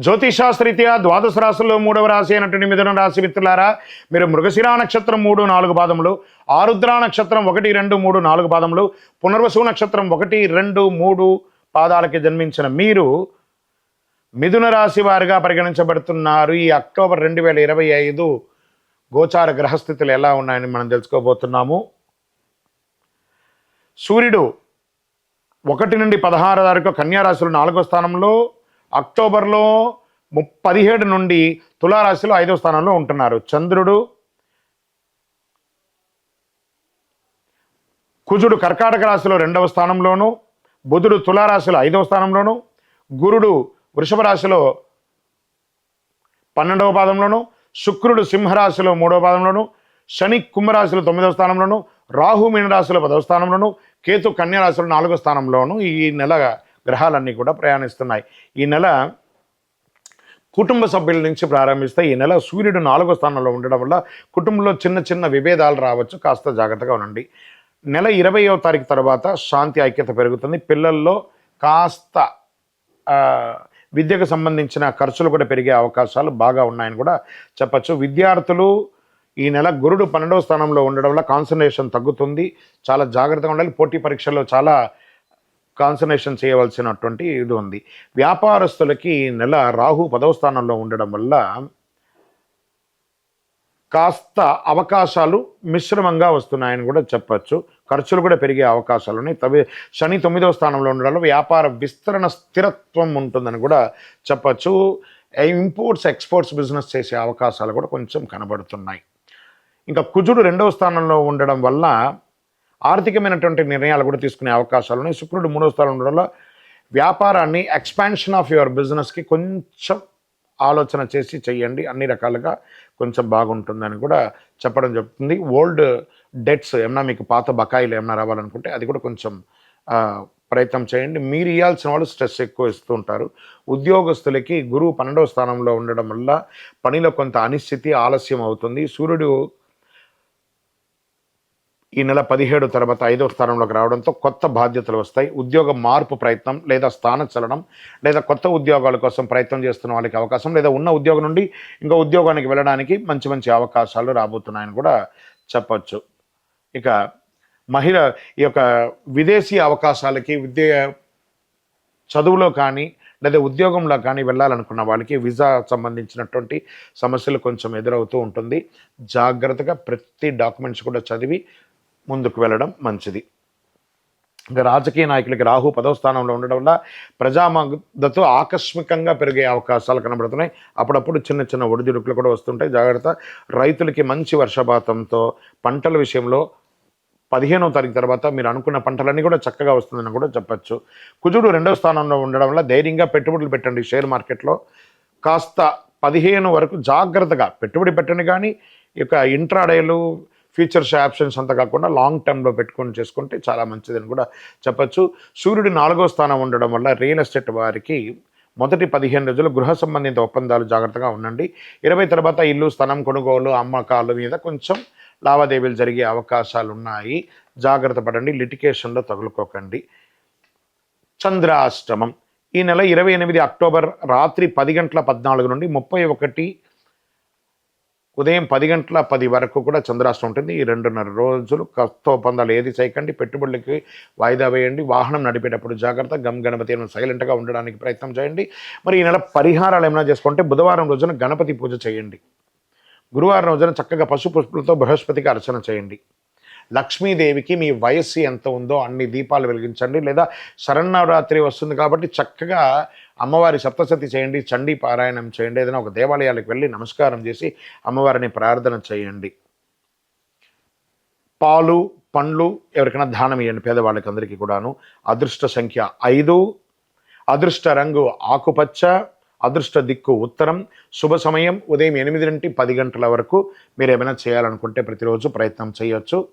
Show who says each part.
Speaker 1: జ్యోతిషాస్త్రీత్యా ద్వాదశ రాశుల్లో మూడవ రాశి అయినటువంటి మిథున రాశి మిత్రులారా మీరు మృగశిరా నక్షత్రం మూడు నాలుగు పాదములు ఆరుద్ర నక్షత్రం ఒకటి రెండు మూడు నాలుగు పాదములు పునర్వసు నక్షత్రం ఒకటి రెండు మూడు పాదాలకి జన్మించిన మీరు మిథున రాశి వారిగా పరిగణించబడుతున్నారు. ఈ అక్టోబర్ రెండు వేల ఇరవై ఐదు గోచార గ్రహస్థితులు ఎలా ఉన్నాయని మనం తెలుసుకోబోతున్నాము. సూర్యుడు ఒకటి నుండి పదహారు వరకు కన్యారాశులు నాలుగో స్థానంలో అక్టోబర్లో ము పదిహేడు నుండి తులారాశిలో ఐదో స్థానంలో ఉంటున్నారు. చంద్రుడు కుజుడు కర్కాటక రాశిలో రెండవ స్థానంలోను బుధుడు తులారాశిలో ఐదవ స్థానంలోను గురుడు వృషభ రాశిలో పన్నెండవ పాదంలోను శుక్రుడు సింహరాశిలో మూడవ పాదంలోను శని కుంభరాశిలో తొమ్మిదవ స్థానంలోను రాహు మీనరాశిలో పదవ స్థానంలోను కేతు కన్యారాశిలో నాలుగో స్థానంలోను ఈ నెల గ్రహాలన్నీ కూడా ప్రయాణిస్తున్నాయి. ఈ నెల కుటుంబ సభ్యుల నుంచి ప్రారంభిస్తే ఈ నెల సూర్యుడు నాలుగో స్థానంలో ఉండడం వల్ల కుటుంబంలో చిన్న చిన్న విభేదాలు రావచ్చు. కాస్త జాగ్రత్తగా ఉండండి. నెల ఇరవయో తారీఖు తర్వాత శాంతి ఐక్యత పెరుగుతుంది. పిల్లల్లో కాస్త విద్యకు సంబంధించిన ఖర్చులు కూడా పెరిగే అవకాశాలు బాగా ఉన్నాయని కూడా చెప్పచ్చు. విద్యార్థులు ఈ నెల గురుడు పన్నెండవ స్థానంలో ఉండడం వల్ల కాన్సన్ట్రేషన్ తగ్గుతుంది. చాలా జాగ్రత్తగా ఉండాలి. పోటీ పరీక్షల్లో చాలా కాన్సన్ట్రేషన్ చేయవలసినటువంటి ఇది ఉంది. వ్యాపారస్తులకి నెల రాహు పదవ స్థానంలో ఉండడం వల్ల కాస్త అవకాశాలు మిశ్రమంగా వస్తున్నాయని కూడా చెప్పచ్చు. ఖర్చులు కూడా పెరిగే అవకాశాలు ఉన్నాయి. తవి శని తొమ్మిదవ స్థానంలో ఉండడం వ్యాపార విస్తరణ స్థిరత్వం ఉంటుందని కూడా చెప్పచ్చు. ఇంపోర్ట్స్ ఎక్స్పోర్ట్స్ బిజినెస్ చేసే అవకాశాలు కూడా కొంచెం కనబడుతున్నాయి. ఇంకా కుజుడు రెండవ స్థానంలో ఉండడం వల్ల ఆర్థికమైనటువంటి నిర్ణయాలు కూడా తీసుకునే అవకాశాలు ఉన్నాయి. శుక్రుడు మూడవ స్థానంలో ఉండడం వల్ల వ్యాపారాన్ని ఎక్స్పాన్షన్ ఆఫ్ యువర్ బిజినెస్కి కొంచెం ఆలోచన చేసి చెయ్యండి. అన్ని రకాలుగా కొంచెం బాగుంటుందని కూడా చెప్పడం చెప్తుంది ఓల్డ్ డెట్స్ ఏమన్నా మీకు పాత బకాయిలు ఏమన్నా రావాలనుకుంటే అది కూడా కొంచెం ప్రయత్నం చేయండి. మీరు ఇవ్వాల్సిన వాళ్ళు స్ట్రెస్ ఎక్కువ ఇస్తూ ఉంటారు. ఉద్యోగస్తులకి గురువు పన్నెండవ స్థానంలో ఉండడం వల్ల పనిలో కొంత అనిశ్చితి ఆలస్యం అవుతుంది. సూర్యుడు ఈ నెల పదిహేడు తర్వాత ఐదవ స్థానంలోకి రావడంతో కొత్త బాధ్యతలు వస్తాయి. ఉద్యోగ మార్పు ప్రయత్నం లేదా స్థాన చలనం లేదా కొత్త ఉద్యోగాల కోసం ప్రయత్నం చేస్తున్న వాళ్ళకి అవకాశం లేదా ఉన్న ఉద్యోగం నుండి ఇంకో ఉద్యోగానికి వెళ్ళడానికి మంచి మంచి అవకాశాలు రాబోతున్నాయని కూడా చెప్పచ్చు. ఇక మహిళ ఈ యొక్క విదేశీ అవకాశాలకి విద్య చదువులో కానీ లేదా ఉద్యోగంలో కానీ వెళ్ళాలనుకున్న వాళ్ళకి వీసా సంబంధించినటువంటి సమస్యలు కొంచెం ఎదురవుతూ ఉంటుంది. జాగ్రత్తగా ప్రతి డాక్యుమెంట్స్ కూడా చదివి ముందుకు వెళ్ళడం మంచిది. ఇంకా రాజకీయ నాయకులకి రాహు పదవ స్థానంలో ఉండడం వల్ల ప్రజామద్దతు ఆకస్మికంగా పెరిగే అవకాశాలు కనబడుతున్నాయి. అప్పుడప్పుడు చిన్న చిన్న ఒడిదుడుకులు కూడా వస్తుంటాయి. జాగ్రత్త. రైతులకి మంచి వర్షపాతంతో పంటల విషయంలో పదిహేనవ తారీఖు తర్వాత మీరు అనుకున్న పంటలన్నీ కూడా చక్కగా వస్తుందని కూడా చెప్పచ్చు. కుజుడు రెండవ స్థానంలో ఉండడం వల్ల ధైర్యంగా పెట్టుబడులు పెట్టండి షేర్ మార్కెట్లో. కాస్త పదిహేను వరకు జాగ్రత్తగా పెట్టుబడి పెట్టండి కానీ ఇక యొక్క ఇంట్రాడేలు ఫ్యూచర్స్ ఆప్షన్స్ అంతా కాకుండా లాంగ్ టర్మ్లో పెట్టుకొని చేసుకుంటే చాలా మంచిదని కూడా చెప్పచ్చు. సూర్యుడు నాలుగో స్థానం ఉండడం వల్ల రియల్ ఎస్టేట్ వారికి మొదటి పదిహేను రోజులు గృహ సంబంధిత ఒప్పందాలు జాగ్రత్తగా ఉండండి. ఇరవై తర్వాత ఇల్లు స్థలం కొనుగోలు అమ్మకాలు మీద కొంచెం లావాదేవీలు జరిగే అవకాశాలు ఉన్నాయి జాగ్రత్త పడండి లిటికేషన్లో తగులుకోకండి. చంద్రాష్టమం. ఈ నెల ఇరవై ఎనిమిది అక్టోబర్ రాత్రి పది గంటల పద్నాలుగు నుండి ముప్పై ఒకటి ఉదయం పది గంటల పది వరకు కూడా చంద్రాష్టం ఉంటుంది. ఈ రెండున్నర రోజులు కొత్త ఒప్పందాలు ఏది చేయకండి పెట్టుబడులకి వాయిదా వేయండి వాహనం నడిపేటప్పుడు జాగ్రత్త గమ్ గణపతి ఏమైనా సైలెంట్గా ఉండడానికి ప్రయత్నం చేయండి. మరి ఈ నెల పరిహారాలు ఏమైనా చేసుకుంటే బుధవారం రోజున గణపతి పూజ చేయండి. గురువారం రోజున చక్కగా పసుపు పుష్పులతో బృహస్పతికి అర్చన చేయండి. లక్ష్మీదేవికి మీ వయస్సు ఎంత ఉందో అన్ని దీపాలు వెలిగించండి. లేదా శరన్నవరాత్రి వస్తుంది కాబట్టి చక్కగా అమ్మవారి సప్తసతి చేయండి చండీ పారాయణం చేయండి ఏదైనా ఒక దేవాలయాలకు వెళ్ళి నమస్కారం చేసి అమ్మవారిని ప్రార్థన చేయండి. పాలు పండ్లు ఎవరికైనా దానం ఇవ్వండి పేదవాళ్ళకి అందరికీ కూడాను. అదృష్ట సంఖ్య ఐదు. అదృష్ట రంగు ఆకుపచ్చ. అదృష్ట దిక్కు ఉత్తరం. శుభ సమయం ఉదయం ఎనిమిది నుండి పది గంటల వరకు మీరు ఏమైనా చేయాలనుకుంటే ప్రతిరోజు ప్రయత్నం చేయొచ్చు.